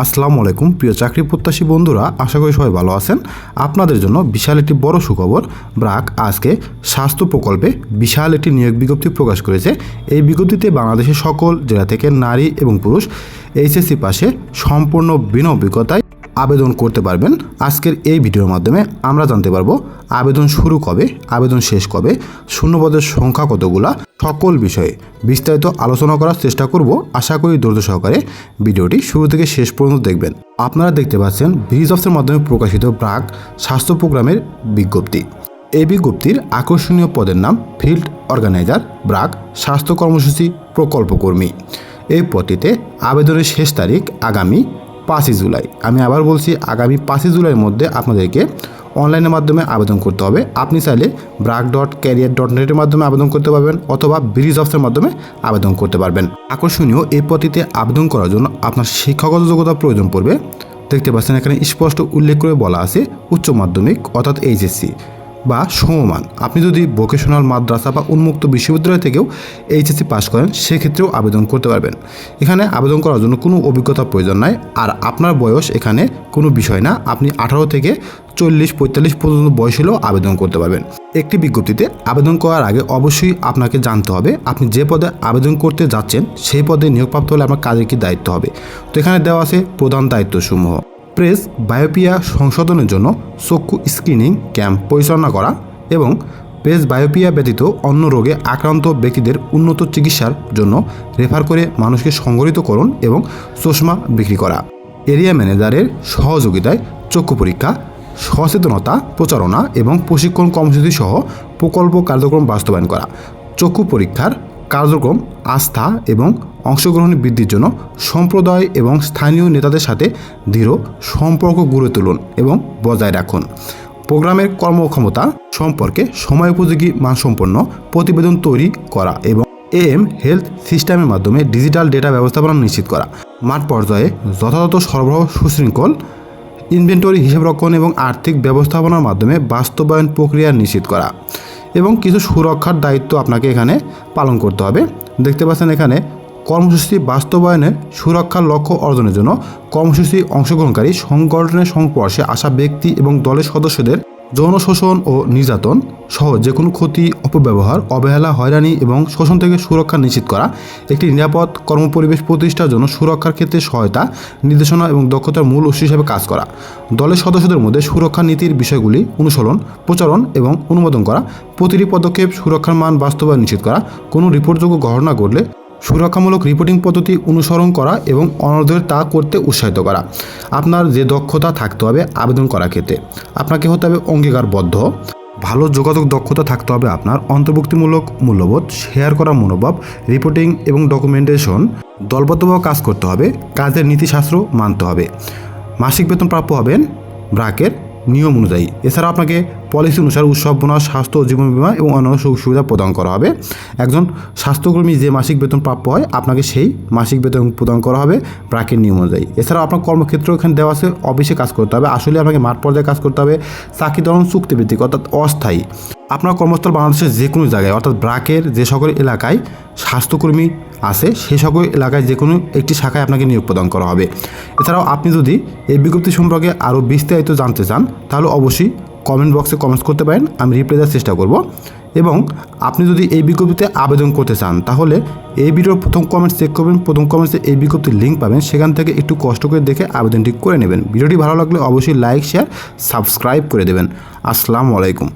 আসসালামু আলাইকুম, প্রিয় চাকরি প্রত্যাশী বন্ধুরা, আশা করি সবাই ভালো আছেন। আপনাদের জন্য বিশাল একটি বড় সুখবর। ব্রাক আজকে স্বাস্থ্য প্রকল্পে বিশাল একটি নিয়োগ বিজ্ঞপ্তি প্রকাশ করেছে। এই বিজ্ঞপ্তিতে বাংলাদেশের সকল জেলা থেকে নারী এবং পুরুষ এইচএসসি পাশে সম্পূর্ণ বিনা অভিজ্ঞতায় আবেদন করতে পারবেন। আজকের এই ভিডিওর মাধ্যমে আমরা জানতে পারব আবেদন শুরু কবে, আবেদন শেষ কবে, শূন্যপদের সংখ্যা কতগুলা, সকল বিষয়ে বিস্তারিত আলোচনা করার চেষ্টা করব। আশা করি ধৈর্য সহকারে ভিডিওটি শুরু থেকে শেষ পর্যন্ত দেখবেন। আপনারা দেখতে পাচ্ছেন ব্রিজ অফসের মাধ্যমে প্রকাশিত ব্রাক স্বাস্থ্য প্রোগ্রামের বিজ্ঞপ্তি। এই বিজ্ঞপ্তির আকর্ষণীয় পদের নাম ফিল্ড অর্গানাইজার ব্রাক স্বাস্থ্য কর্মসূচি প্রকল্প কর্মী এই পদটিতে আবেদনের শেষ তারিখ আগামী পাঁচই জুলাই। আমি আবার বলছি, আগামী পাঁচই জুলাইয়ের মধ্যে আপনাদেরকে অনলাইনের মাধ্যমে আবেদন করতে হবে। আপনি চাইলে ব্রাক ডট ক্যারিয়ার ডট নেটের মাধ্যমে আবেদন করতে পারবেন অথবা ব্রিজ অফসের মাধ্যমে আবেদন করতে পারবেন। আকর্ষণীয়, এই পদ্ধতিতে আবেদন করার জন্য আপনার শিক্ষাগত যোগ্যতা প্রয়োজন পড়বে। দেখতে পাচ্ছেন এখানে স্পষ্ট উল্লেখ করে বলা আছে, উচ্চ মাধ্যমিক অর্থাৎ এইচএসসি বা সমমান। আপনি যদি ভোকেশনাল মাদ্রাসা বা উন্মুক্ত বিশ্ববিদ্যালয় থেকেও এইচএসসি পাস করেন, সেক্ষেত্রেও আবেদন করতে পারবেন। এখানে আবেদন করার জন্য কোনো অভিজ্ঞতা প্রয়োজন নাই। আর আপনার বয়স এখানে কোনো বিষয় না। আপনি আঠারো থেকে চল্লিশ, পঁয়তাল্লিশ পর্যন্ত বয়স হলেও আবেদন করতে পারবেন। একটি বিজ্ঞপ্তিতে আবেদন করার আগে অবশ্যই আপনাকে জানতে হবে, আপনি যে পদে আবেদন করতে যাচ্ছেন, সেই পদে নিয়োগপ্রাপ্ত হলে আপনার কাজের কী দায়িত্ব হবে। তো এখানে দেওয়া আছে প্রধান দায়িত্বসমূহ। প্রেস বায়োপিয়া সংশোধনের জন্য চক্ষু স্ক্রিনিং ক্যাম্প পরিচালনা করা এবং প্রেস বায়োপিয়া ব্যতীত অন্য রোগে আক্রান্ত ব্যক্তিদের উন্নত চিকিৎসার জন্য রেফার করে মানুষকে সংগঠিত সংগঠিতকরণ এবং চশমা বিক্রি করা। এরিয়া ম্যানেজারের সহযোগিতায় চক্ষু পরীক্ষা, সচেতনতা প্রচারণা এবং প্রশিক্ষণ কর্মসূচি সহ প্রকল্প কার্যক্রম বাস্তবায়ন করা। চক্ষু পরীক্ষার কার্যক্রম, আস্থা এবং অংশগ্রহণ বৃদ্ধির জন্য সম্প্রদায় এবং স্থানীয় নেতাদের সাথে দৃঢ় সম্পর্ক গড়ে তুলুন এবং বজায় রাখুন। প্রোগ্রামের কর্মক্ষমতা সম্পর্কে সময়োপযোগী মানসম্পন্ন প্রতিবেদন তৈরি করা এবং এএম হেলথ সিস্টেমের মাধ্যমে ডিজিটাল ডেটা ব্যবস্থাপনা নিশ্চিত করা। মাঠ পর্যায়ে যথাযথ সরবরাহ সুশৃঙ্খল, ইনভেন্টরি হিসাবরক্ষণ এবং আর্থিক ব্যবস্থাপনার মাধ্যমে বাস্তবায়ন প্রক্রিয়া নিশ্চিত করা। এবং কিছু সুরক্ষার দায়িত্ব আপনাকে এখানে পালন করতে হবে। দেখতে পাচ্ছেন এখানে কর্মসূচি বাস্তবায়নে সুরক্ষার লক্ষ্য অর্জনের জন্য কর্মসূচি অংশগ্রহণকারী সংগঠনের সংস্পর্শে আসা ব্যক্তি এবং দলের সদস্যদের যৌন শোষণ ও নির্যাতন সহ যে কোনো ক্ষতি, অপব্যবহার, অবহেলা, হয়রানি এবং শোষণ থেকে সুরক্ষা নিশ্চিত করা একটি নিরাপদ কর্মপরিবেশ প্রতিষ্ঠার জন্য সুরক্ষার ক্ষেত্রে সহায়তা, নির্দেশনা এবং দক্ষতার মূল উৎস হিসেবে কাজ করা। দলের সদস্যদের মধ্যে সুরক্ষা নীতির বিষয়গুলি অনুসরণ প্রচারণ এবং অনুমোদন করা, প্রতিটি পদক্ষেপ সুরক্ষার মান বাস্তবায়ন নিশ্চিত করা, কোনো রিপোর্টযোগ্য ঘটনা ঘটলে সুরক্ষামূলক রিপোর্টিং পদ্ধতি অনুসরণ করা এবং অনর্ধের তা করতে উৎসাহিত করা। আপনার যে দক্ষতা থাকতে হবে আবেদন করার ক্ষেত্রে। আপনাকে হতে হবে অঙ্গীকারবদ্ধ। ভালো যোগাযোগ দক্ষতা থাকতে হবে আপনার। অন্তর্ভুক্তিমূলক মূল্যবোধ শেয়ার করা মনোভাব রিপোর্টিং এবং ডকুমেন্টেশন দলবদ্ধভাবে কাজ করতে হবে। কাজের নীতিশাস্ত্র মানতে হবে। মাসিক বেতন প্রাপ্য হবেন ব্রাকের নিয়ম অনুযায়ী। এছাড়া আপনাকে পলিসি অনুসারে উৎসব বোনাস স্বাস্থ্য ও জীবন বিমা এবং অন্যান্য সুযোগ সুবিধা প্রদান করা হবে। একজন স্বাস্থ্যকর্মী যে মাসিক বেতন প্রাপ্য হয়, আপনাকে সেই মাসিক বেতন প্রদান করা হবে ব্রাকের নিয়ম অনুযায়ী। এছাড়াও আপনার কর্মক্ষেত্র এখানে দেওয়া আছে, অফিসে কাজ করতে হবে, আসলে আপনাকে মাঠ পর্যায়ে কাজ করতে হবে চাকরি ধরন চুক্তিভিত্তিক অর্থাৎ অস্থায়ী। আপনার কর্মস্থল বাংলাদেশের যে কোনো জায়গায়, অর্থাৎ ব্রাকের যে সকল এলাকায় স্বাস্থ্যকর্মী আছে সেই সকল এলাকায় যে কোনো একটি শাখায় আপনাকে নিয়োগ প্রদান করা হবে। এছাড়াও আপনি যদি এই বিজ্ঞপ্তি সম্পর্কে আরও বিস্তারিত জানতে চান, তাহলে অবশ্যই কমেন্ট বক্সে কমেন্টস করতে পারেন, আমি রিপ্লাই দেওয়ার চেষ্টা করব। এবং আপনি যদি এই বিজ্ঞপ্তিতে আবেদন করতে চান, তাহলে এই ভিডিওর প্রথম কমেন্টস চেক করবেন, প্রথম কমেন্টসে এই বিজ্ঞপ্তির লিঙ্ক পাবেন, সেখান থেকে একটু কষ্ট করে দেখে আবেদনটি করে নেবেন। ভিডিওটি ভালো লাগলে অবশ্যই লাইক শেয়ার সাবস্ক্রাইব করে দেবেন। আসসালামু আলাইকুম।